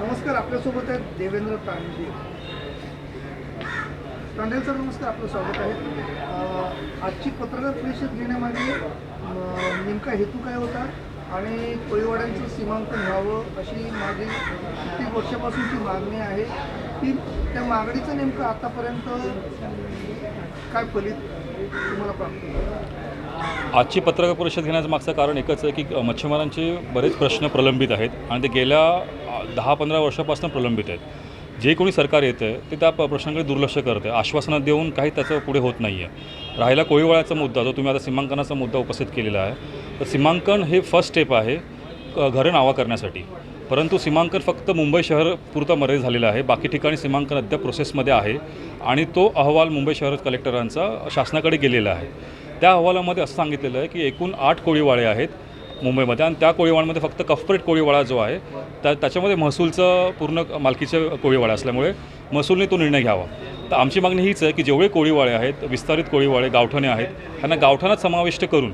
नमस्कार आपल्यासोबत आहेत देवेंद्र तांडे. तांडेल सर नमस्कार आपलं स्वागत आहे. आजची पत्रकार परिषद घेण्यामागे नेमका हेतू काय होता आणि कोळीवाड्यांचं सीमांकन व्हावं अशी माझी कित्येक वर्षापासूनची मागणी आहे ती त्या मागणीचं नेमकं आतापर्यंत काय फलित तुम्हाला प्राप्त आजची पत्रकार परिषद घेण्याचं मागचं कारण एकच आहे की मच्छीमारांचे बरेच प्रश्न प्रलंबित आहेत आणि ते गेल्या दहा पंधरा वर्षापासून प्रलंबित आहेत. जे कोणी सरकार येतं आहे ते त्या प्रश्नांकडे प्रश्नाकडे दुर्लक्ष करतं आहे आश्वासनं देऊन काही त्याचं पुढे होत नाही आहे राहिला कोळीवाळ्याचा मुद्दा जो तुम्ही आता सीमांकनाचा मुद्दा उपस्थित केलेला आहे. तर सीमांकन हे फर्स्ट स्टेप आहे घरं नावा करण्यासाठी. परंतु सीमांकन फक्त मुंबई शहर पुरता मर्यादित झालेलं आहे. बाकी ठिकाणी सीमांकन अद्याप प्रोसेसमध्ये आहे. आणि तो अहवाल मुंबई शहर कलेक्टरांचा शासनाकडे गेलेला आहे. त्या अहवालामध्ये असं सांगितलेलं आहे की एकूण आठ कोळीवाळे आहेत मुंबईमध्ये. आणि त्या कोळीवाड्यामध्ये फक्त कफपरेट कोळीवाडा जो आहे त्या त्याच्यामध्ये महसूलचं पूर्ण मालकीचं कोळीवाडा असल्यामुळे महसूलने तो निर्णय घ्यावा. तर आमची मागणी हीच आहे की जेवढे कोळीवाळे आहेत विस्तारित कोळीवाळे गावठाणे आहेत त्यांना गावठाणात समाविष्ट करून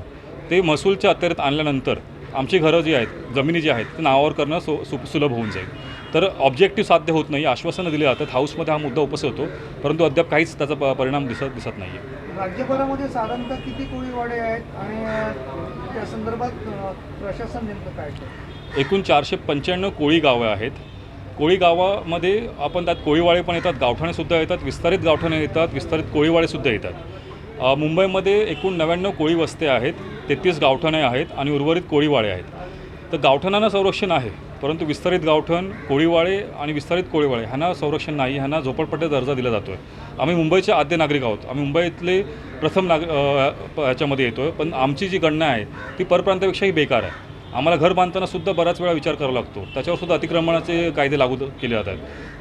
ते महसूलच्या अत्यारीत आणल्यानंतर आमची घरं जी आहेत जमिनी जी आहेत ते नावावर करणं सु सु सुलभ होऊन जाईल. तर ऑब्जेक्टिव्ह साध्य होत नाही आश्वासनं दिली जातात हाऊसमध्ये हा मुद्दा उपस्थित होतो परंतु अद्याप काहीच त्याचा प- परिणाम दिसत दिसत नाही आहे राज्यभरामध्ये साधारणतः किती कोळीवाडे आहेत आणि त्या संदर्भात प्रशासन नेमकं काय एकूण चारशे पंच्याण्णव कोळी गावं आहेत. कोळी गावामध्ये आपण त्यात कोळीवाळे पण येतात गावठाणेसुद्धा येतात विस्तारित गावठाणे येतात विस्तारित कोळीवाळेसुद्धा येतात. मुंबईमध्ये एकूण नव्याण्णव कोळी वस्त्या आहेत. तेहतीस गावठाणे आहेत आणि उर्वरित कोळीवाळे आहेत. तर गावठाणांना संरक्षण आहे परंतु विस्तारित गावठण कोळीवाळे आणि विस्तारित कोळीवाळे ह्यांना संरक्षण नाही ह्यांना झोपडपट्ट्या दर्जा दिला जातो आहे आम्ही मुंबईचे आद्य नागरिक आहोत. आम्ही मुंबईतले प्रथम नाग प- ह्याच्यामध्ये येतो आहे पण आमची जी गणना आहे ती परप्रांतापेक्षाही बेकार आहे. आम्हाला घर बांधताना सुद्धा बऱ्याच वेळा विचार करावा लागतो. त्याच्यावर सुद्धा अतिक्रमणाचे कायदे लागू केले जातात.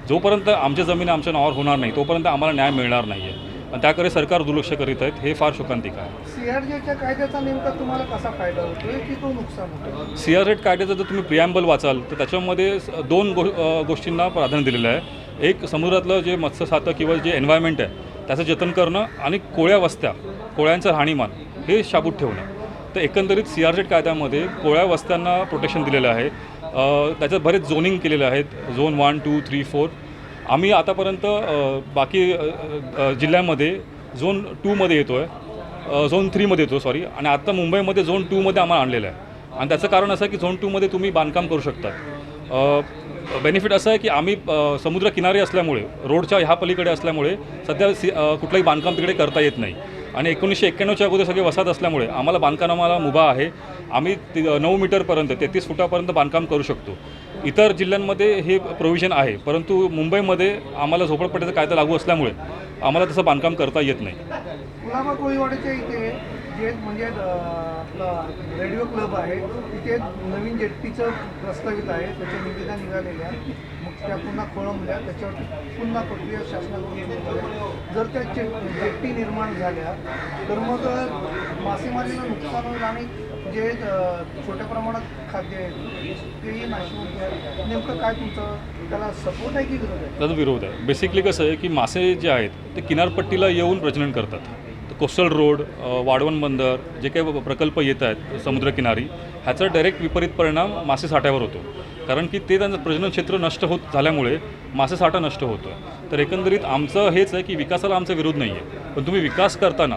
जोपर्यंत आमच्या जमीन आमच्या नावावर होणार नाही तोपर्यंत आम्हाला न्याय मिळणार नाही आहे आणि त्याकडे सरकार दुर्लक्ष करीत आहेत हे फार शोकांतिक आहे. सीआरजेच्या कायद्याचा नेमका तुम्हाला कसा फायदा होतोय की तो नुकसान होतो सी आर रेट कायद्याचं जर तुम्ही प्रिॲम्बल वाचाल तर त्याच्यामध्ये दोन गो गोष्टींना प्राधान्य दिलेलं आहे. एक समुद्रातलं जे मत्स्यसातं किंवा जे एन्व्हायरमेंट आहे त्याचं जतन करणं आणि कोळ्या वस्त्या कोळ्यांचं राहणीमान हे शाबूत ठेवणं. तर एकंदरीत सी आर जेड कायद्यामध्ये कोळ्या वस्त्यांना प्रोटेक्शन दिलेलं आहे. त्याच्यात बरेच झोनिंग केलेले आहेत. Zone one two three four आम्ही आतापर्यंत बाकी जिल्ह्यांमध्ये झोन टूमध्ये येतो आहे झोन थ्रीमध्ये येतो सॉरी आणि आत्ता मुंबईमध्ये झोन टूमध्ये आम्हाला आणलेलं आहे. आणि त्याचं कारण असं आहे की झोन टूमध्ये तुम्ही बांधकाम करू शकता बेनिफिट असं आहे की आम्ही समुद्रकिनारी असल्यामुळे रोडच्या ह्या पलीकडे असल्यामुळे सध्या सी कुठलंही बांधकाम तिकडे करता येत नाही. आणि एकोणीसशे एक्क्याण्णवच्या अगोदर सगळे वसाहत असल्यामुळे आम्हाला बांधकामाला मुभा आहे. आम्ही ती नऊ मीटरपर्यंत तेहतीस फुटापर्यंत बांधकाम करू शकतो. इतर जिल्ह्यांमध्ये हे प्रोव्हिजन आहे. परंतु मुंबईमध्ये आम्हाला झोपडपट्ट्याचा कायदा लागू असल्यामुळे आम्हाला तसं बांधकाम करता येत नाही. जे म्हणजे आपला रेडिओ क्लब आहे तिथे नवीन जेट्टीचं प्रस्तावित आहे त्याच्या निविदा निघालेल्या मग त्या पुन्हा खोळंबल्या त्याच्यावरती पुन्हा प्रक्रिया शासनाकडून जर त्या जे जेट्टी निर्माण झाल्या तर मग मासेमारीला नुकसान होईल आणि जे छोट्या प्रमाणात खाद्य आहे तेही नाशिक आहे नेमकं काय तुमचं त्याला सपोर्ट आहे की विरोध आहे? त्याचा विरोध आहे. बेसिकली कसं आहे की मासे जे आहेत ते किनारपट्टीला येऊन प्रजनन करतात. कोस्टल रोड वाढवण बंदर जे काही प्रकल्प येत आहेत समुद्रकिनारी ह्याचा डायरेक्ट विपरीत परिणाम मासे साठ्यावर होतो. कारण की ते त्यांचं प्रजनन क्षेत्र नष्ट होत झाल्यामुळे मासे साठा नष्ट होतो. तर एकंदरीत आमचं हेच आहे की विकासाला आमचा विरोध नाही आहे पण तुम्ही विकास करताना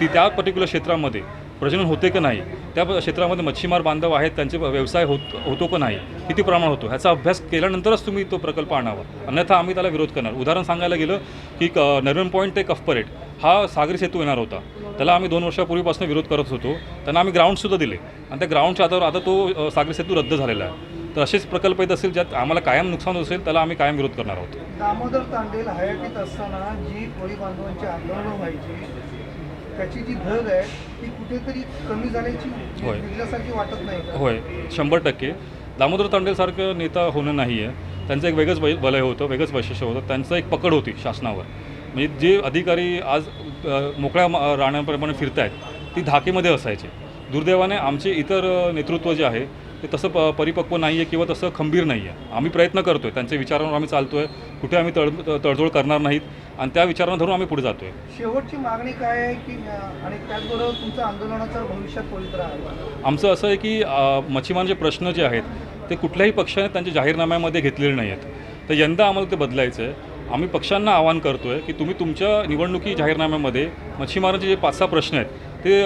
ती त्या पर्टिक्युलर क्षेत्रामध्ये प्रजनन होते का नाही त्या क्षेत्रामध्ये मच्छीमार बांधव आहेत त्यांचे व्यवसाय होत होतो का नाही किती प्रमाण होतो ह्याचा अभ्यास केल्यानंतरच तुम्ही तो प्रकल्प आणावा. अन्यथा आम्ही त्याला विरोध करणार. उदाहरण सांगायला गेलं की क नरवण पॉईंट ते कफपरेट हा सागरी सेतू येणार होता. त्याला आम्ही दोन वर्षापूर्वीपासून विरोध करत होतो. त्यांना आम्ही ग्राउंडसुद्धा दिले. आणि त्या ग्राउंडच्या आधारावर आता तो सागरी सेतू रद्द झालेला आहे. तर असेच प्रकल्प येत असेल ज्यात आम्हाला कायम नुकसान होत असेल त्याला आम्ही कायम विरोध करणार आहोत. दामोदर तांडेल हयातीत असताना जी कोळी बांधवांची आंदोलनं व्हायची त्याची जी धग आहे ती कुठेतरी कमी झाल्याची होय. वाटत नाही का? होय. शंभर टक्के. दामोदर तांडेलसारखं नेता होणं नाही आहे त्यांचं एक वेगळंच वै वलय होतं वेगळंच वैशिष्ट्य होतं. त्यांचं एक पकड होती शासनावर. म्हणजे जे अधिकारी आज अ, मोकळ्या म- राहण्याप्रमाणे फिरत आहेत ती धाकेमध्ये असायचे. दुर्दैवाने आमचे इतर अ, नेतृत्व जे आहे ते तसं प परिपक्व नाही आहे किंवा तसं खंबीर नाही आहे आम्ही प्रयत्न करतो आहे त्यांच्या विचारांवर आम्ही चालतो आहे कुठे आम्ही तड तडजोड करणार नाहीत. आणि त्या विचारांना धरून आम्ही पुढे जातो आहे शेवटची मागणी काय आहे की आणि त्याचबरोबर तुमचं आंदोलनाचं भविष्यात पवित्र आहे आमचं असं आहे की मच्छीमारांचे प्रश्न जे आहेत ते कुठल्याही पक्षाने त्यांच्या जाहीरनाम्यामध्ये घेतलेले नाही आहेत तर यंदा आम्हाला ते बदलायचं आहे आम्ही पक्षांना आवाहन करतो आहे की तुम्ही तुमच्या निवडणुकी जाहीरनाम्यामध्ये मच्छीमारांचे जे पाच सहा प्रश्न आहेत ते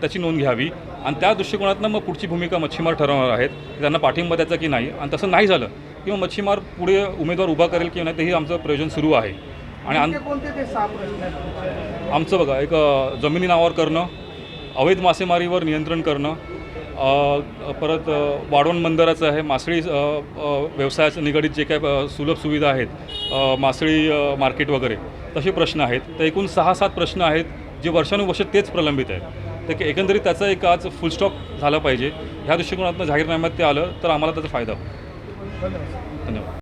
त्याची नोंद घ्यावी. आणि त्या दृष्टिकोनातनं मग पुढची भूमिका मच्छीमार ठरवणार आहेत. त्यांना पाठिंबा द्यायचा की नाही. आणि तसं नाही झालं किंवा मच्छीमार पुढे उमेदवार उभा करेल किंवा नाही तेही आमचं प्रयोजन सुरू आहे. आणि? आमचं बघा एक जमिनी नावावर करणं अवैध मासेमारीवर नियंत्रण करणं परत वाढवण बंदराचं आहे मासळी व्यवसायाच्या निगडीत जे काय सुलभ सुविधा आहेत मासळी मार्केट वगैरे तसे प्रश्न आहेत. तर एकूण सहा सात प्रश्न आहेत. जे वर्षानुवर्ष तेच प्रलंबित आहेत तर एकंदरीत त्याचा एक आज फुलस्टॉप झाला पाहिजे. ह्या दृष्टिकोनातून जाहीरनाम्यात ते आलं तर आम्हाला त्याचा फायदा होईल. धन्यवाद धन्यवाद.